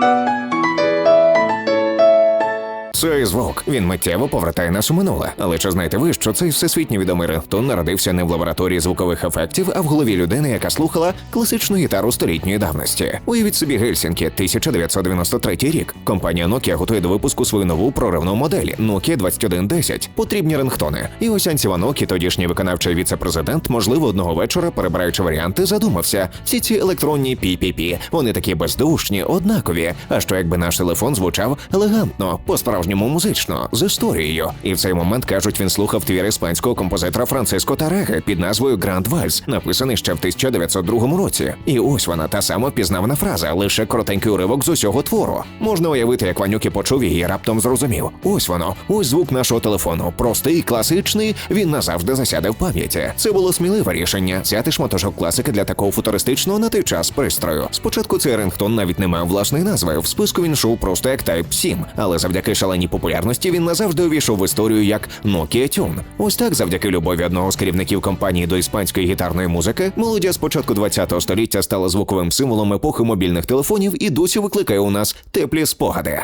thank you Цей звук він миттєво повертає нас у минуле. Але чи знаєте ви, що цей всесвітньо відомий рингтон народився не в лабораторії звукових ефектів, а в голові людини, яка слухала класичну гітару столітньої давності? Уявіть собі Гельсінкі, 1993 рік. Компанія Nokia готує до випуску свою нову проривну модель Nokia 2110. Потрібні рингтони. І ось Ансіва Нокі, тодішній виконавчий віце-президент, можливо, одного вечора, перебираючи варіанти, задумався. Всі ці електронні пі-пі-пі, вони такі бездушні, однакові. А що якби наш телефон звучав елегантно, по-справжньому музично, з історією. І в цей момент кажуть, він слухав твір іспанського композитора Франциско Тареге під назвою Гранд Вальс, написаний ще в 1902 році. І ось вона та сама впізнавана фраза, лише коротенький уривок з усього твору. Можна уявити, як Ванюки почув її раптом зрозумів. Ось воно, ось звук нашого телефону. Простий, класичний. Він назавжди засяде в пам'яті. Це було сміливе рішення взяти шматочок класики для такого футуристичного на той час пристрою. Спочатку цей рингтон навіть не мав власної назви. В списку він йшов просто як Type 7, але завдяки шаленій популярності він назавжди увійшов в історію як Nokia Tune. Ось так, завдяки любові одного з керівників компанії до іспанської гітарної музики, молодя з початку ХХ століття стала звуковим символом епохи мобільних телефонів і досі викликає у нас теплі спогади.